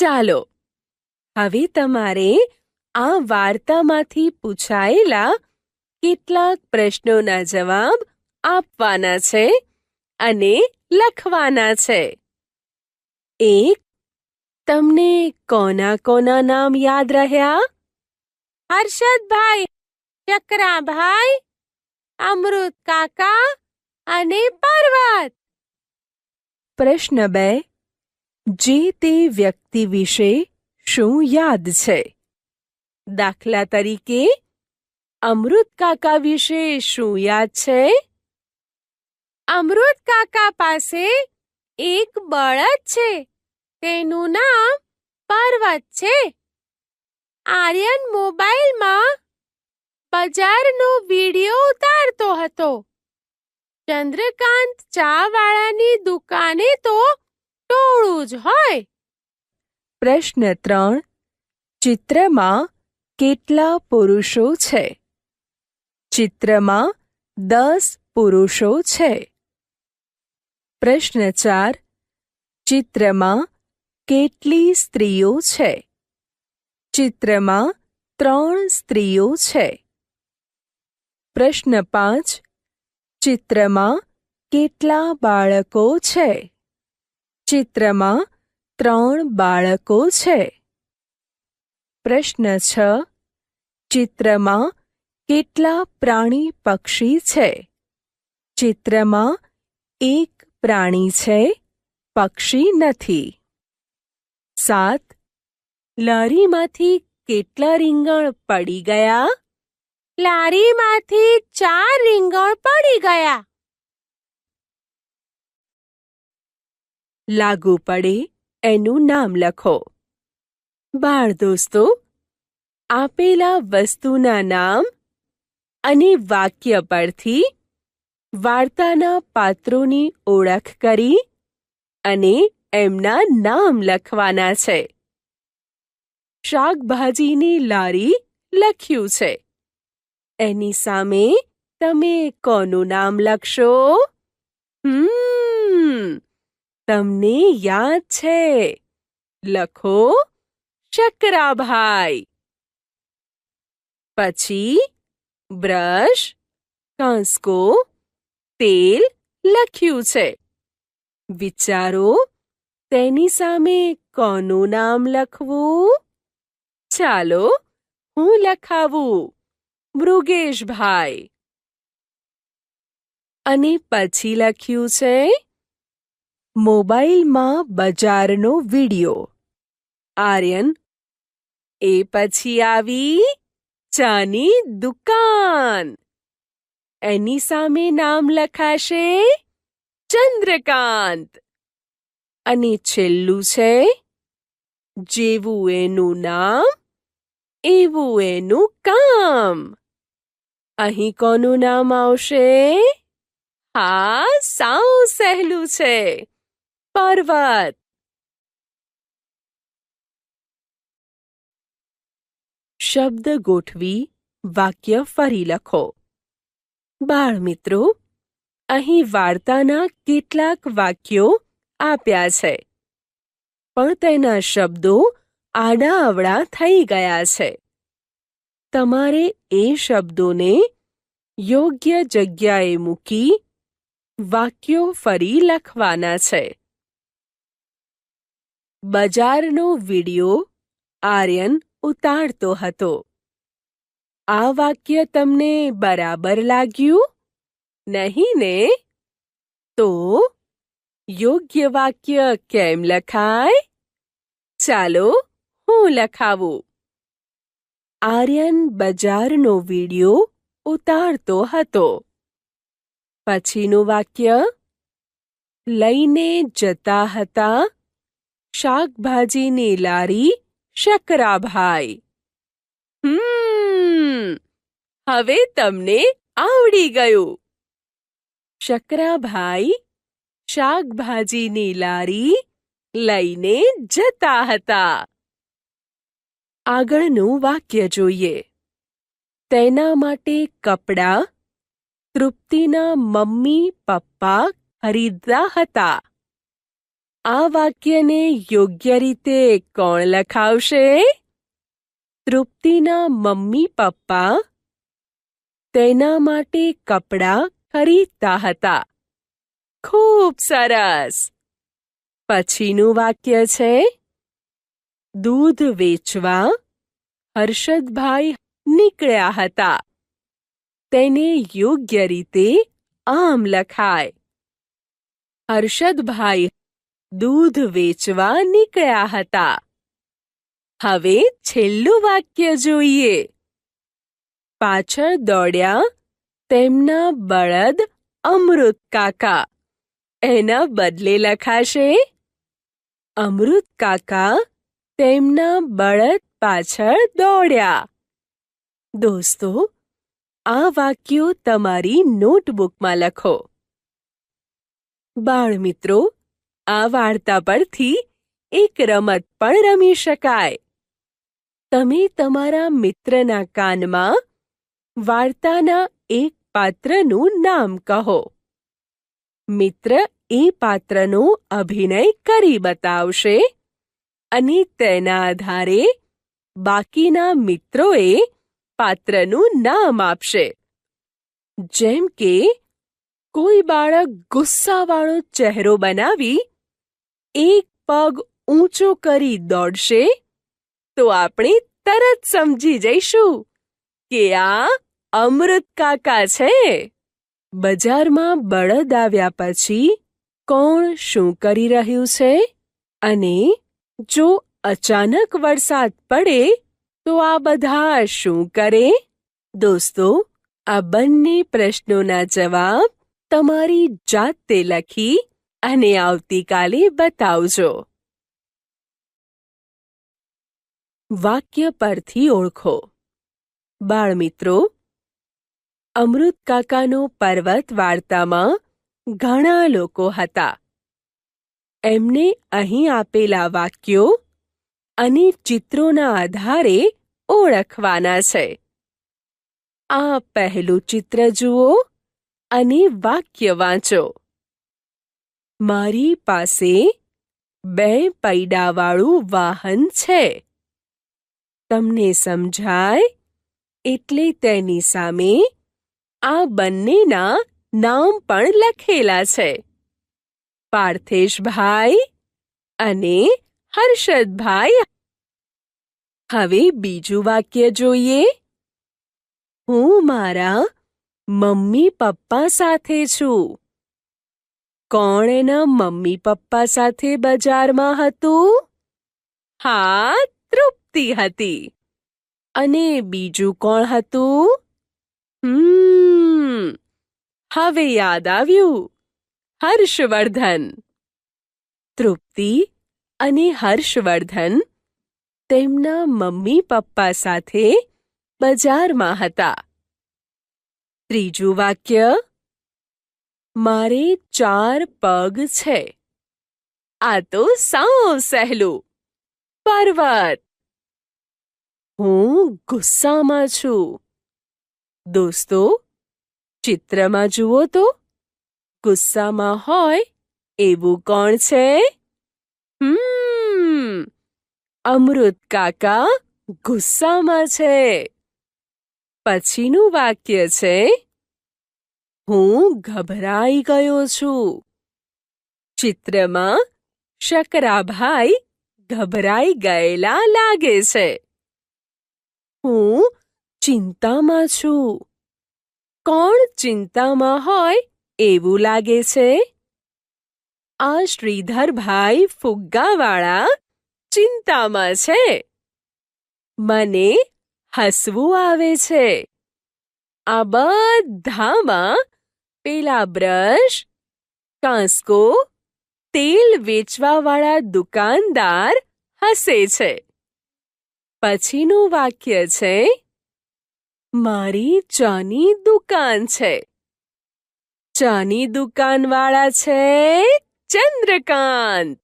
ચાલો. હવે તમારે આ વાર્તામાંથી પૂછાયેલા કેટલાક પ્રશ્નોના જવાબ આપવાના છે અને લખવાના છે. એક, તમને કોના કોના નામ યાદ રહ્યા? હર્ષદભાઈ, ચક્રાભાઈ, અમૃત કાકા અને પર્વત. પ્રશ્ન બે જે તે વ્યક્તિ વિશે શું યાદ છે? દાખલા તરીકે, અમૃત કાકા વિશે શું યાદ છે? અમૃત કાકા પાસે એક બળદ છે. તેનું નામ પર્વત છે. આર્યન મોબાઈલમાં બજારનો વીડિયો ઉતારતો હતો. ચંદ્રકાંત ચા વાળાની દુકાને તો ટોળું જ હોય. પ્રશ્ન ત્રણ. ચિત્રમાં કેટલા પુરુષો છે? ચિત્રમાં દસ પુરુષો છે. પ્રશ્ન ચાર. ચિત્રમાં કેટલી સ્ત્રીઓ છે? ચિત્રમાં ત્રણ સ્ત્રીઓ છે. પ્રશ્ન પાંચ. ચિત્રમાં કેટલા બાળકો છે? ચિત્રમાં ત્રણ બાળકો છે. પ્રશ્ન છ. ચિત્રમાં કેટલા પ્રાણી પક્ષી છે? ચિત્રમાં એક પ્રાણી છે, પક્ષી નથી. સાત. લારીમાંથી કેટલા રીંગણ પડી ગયા? લારીમાંથી ચાર રીંગણ પડી ગયા. લાગુ પડે એનું નામ લખો. બાળ દોસ્તો, આપેલા વસ્તુના નામ અને વાક્ય પરથી વાર્તાના પાત્રોની ઓળખ કરી અને એમના નામ લખવાના છે. શાકભાજીની લારી લખ્યું છે. એની સામે તમે કોનું નામ લખશો? હમ તમને યાદ છે? લખો શકરાભાઈ પછી, બ્રશ, કાંસકો, તેલ લખ્યું છે. વિચારો, તેની સામે કોનું નામ લખવું? ચાલો, હું લખાવું. મૃગેશભાઈ. અને પછી લખ્યું છે મોબાઈલમાં બજારનો વિડિયો. આર્યન, એ પછી આવી ચાની દુકાન. એની સામે નામ લખાશે ચંદ્રકાંત. અને છેલ્લું છે, જેવું એનું નામ, એવું એનું કામ. અહીં કોનું નામ આવશે? હા, સાવ સહેલું છે. પર્વત શબ્દ ગોઠવી વાક્ય ફરી લખો. બાળ મિત્રો અહીં વાર્તાના કેટલાક વાક્યો આપ્યા છે, પણ તેના શબ્દો આડાઅવળા થઈ ગયા છે. તમારે એ શબ્દોને યોગ્ય જગ્યાએ મૂકી વાક્યો ફરી લખવાના છે. બજારનો વિડિયો આર્યન ઉતારતો હતો. આ વાક્ય તમને બરાબર લાગ્યું? નહીં ને? તો યોગ્ય વાક્ય કેમ લખાય? ચાલો હું લખાવું. આર્યન બજારનો વિડિયો ઉતારતો હતો. પછીનું વાક્ય, લઈને જતા હતા શાકભાજીની લારી શકરાભાઈ. હમ, હવે તમને આવડી ગયું. શકરાભાઈ શાકભાજીની લારી લઈને જતા હતા. આગળનું વાક્ય જોઈએ. તેના માટે કપડાં તૃપ્તિના મમ્મી પપ્પા ખરીદતા હતા. આ વાક્યને યોગ્ય રીતે કોણ લખાવશે? તૃપ્તિના મમ્મી પપ્પા તેના માટે કપડાં ખરીદતા હતા. ખૂબ સરસ! પછીનું વાક્ય છે, દૂધ વેચવા હર્ષદભાઈ નીકળ્યા હતા. તેને યોગ્ય રીતે આમ લખાય. હર્ષદભાઈ દૂધ વેચવા નીકળ્યા હતા? હવે છેલ્લું વાક્ય જોઈએ. પાછળ દોડ્યા તેમના બળદ અમૃત કાકા. એના બદલે લખાશે, અમૃત કાકા, તેમના બળદ પાછળ દોડ્યા. દોસ્તો, આ વાક્યો તમારી નોટબુકમાં લખો. બાળમિત્રો આ વાર્તા પરથી એક રમત પણ રમી શકાય. તમે તમારા મિત્રના કાનમાં વાર્તાના એક પાત્રનું નામ કહો. મિત્ર એ પાત્રનો અભિનય કરી બતાવશે અને તેના આધારે બાકીના મિત્રોએ પાત્રનું નામ આપશે. જેમ કે, કોઈ બાળક ગુસ્સાવાળો ચહેરો બનાવી એક પગ ઊંચો કરી દોડશે તો આપણે તરત સમજી જઈશું કે આ અમૃત કાકા છે. બજારમાં બળદ આવ્યા પછી કોણ શું કરી રહ્યું છે? અને જો અચાનક વરસાદ પડે તો આ બધા શું કરે? દોસ્તો, આ બંને પ્રશ્નોના જવાબ તમારી જાતે લખી અને આવતીકાલે બતાવજો. વાક્ય પરથી ઓળખો. બાળમિત્રો, અમૃત કાકાનો પર્વત વાર્તામાં ઘણા લોકો હતા. એમને અહીં આપેલા વાક્યો અને ચિત્રોના આધારે ઓળખવાના છે. આ પહેલું ચિત્ર જુઓ અને વાક્ય વાંચો. મારી પાસે બે પૈડાવાળું વાહન છે. તમને સમજાય? એટલે તેની સામે આ બંનેના નામ પણ લખેલા છે. પાર્થેશભાઈ અને હર્ષદભાઈ. હવે બીજું વાક્ય જોઈએ. હું મારા મમ્મી પપ્પા સાથે છું. કોણ એના મમ્મી પપ્પા સાથે બજારમાં હતું? હા, તૃપ્તિ હતી. અને બીજું કોણ હતું? હમ, હવે યાદ આવ્યું. હર્ષવર્ધન. તૃપ્તિ અને હર્ષવર્ધન તેમના મમ્મી પપ્પા સાથે બજારમાં હતા. ત્રીજું વાક્ય? મારે ચાર પગ છે. આ તો સાવ સહેલું. પર્વત! હું ગુસ્સામાં છું. દોસ્તો, ચિત્રમાં જુઓ તો. ગુસ્સામાં હોય એવું કોણ છે? હમ, અમૃત કાકા ગુસ્સામાં છે. પછીનું વાક્ય છે હું ગભરાઈ ગયો છું. ચિત્રમાં શકરાભાઈ ગભરાઈ ગયેલા લાગે છે. હું ચિંતામાં છું. કોણ ચિંતામાં હોય એવું લાગે છે? આ શ્રીધરભાઈ ફુગ્ગાવાળા ચિંતામાં છે. મને હસવું આવે છે. આ બધામાં પેલા બ્રશ, કાંસકો, તેલ વેચવાવાળા દુકાનદાર હસે છે. પછીનું વાક્ય છે, મારી ચાની દુકાન છે. ચાની દુકાનવાળા છે ચંદ્રકાંત.